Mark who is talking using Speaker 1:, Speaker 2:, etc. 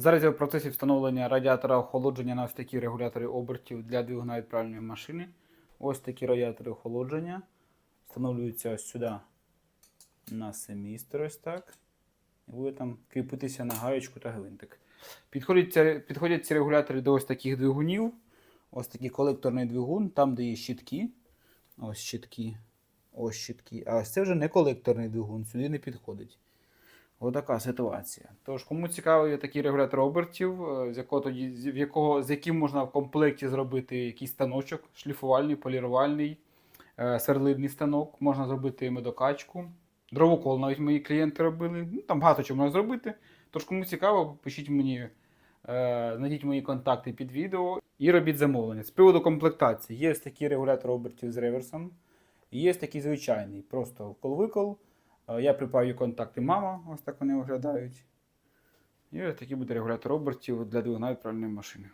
Speaker 1: Зараз я в процесі встановлення радіатора охолодження на ось такі регулятори обертів для двигуна відправленої машини. Ось такі радіатори охолодження. Встановлюються ось сюди на семістр, ось так. І буде там кріпитися на гаєчку та гвинтик. Підходять, підходять ці регулятори до ось таких двигунів. Ось такий колекторний двигун, там, де є щитки. Ось щитки. Ось щитки. А ось це вже не колекторний двигун, сюди не підходить. Отака ситуація. Тож, кому цікавий такий регулятор обертів, е, з якого тоді, з- якого, з яким можна в комплекті зробити якийсь станочок, шліфувальний, полірувальний, е, сверлильний станок, можна зробити медокачку. Дровокол навіть мої клієнти робили. Ну, там багато чого можна зробити. Тож, кому цікаво, пишіть мені, е, знайдіть мої контакти під відео і робіть замовлення. З приводу комплектації, є такий регулятор обертів з реверсом, є такий звичайний, просто вкол-викол. Я припаю контакти мама, ось так вони виглядають. І ось такий буде регулятор обертів для двигуна відправленої машини.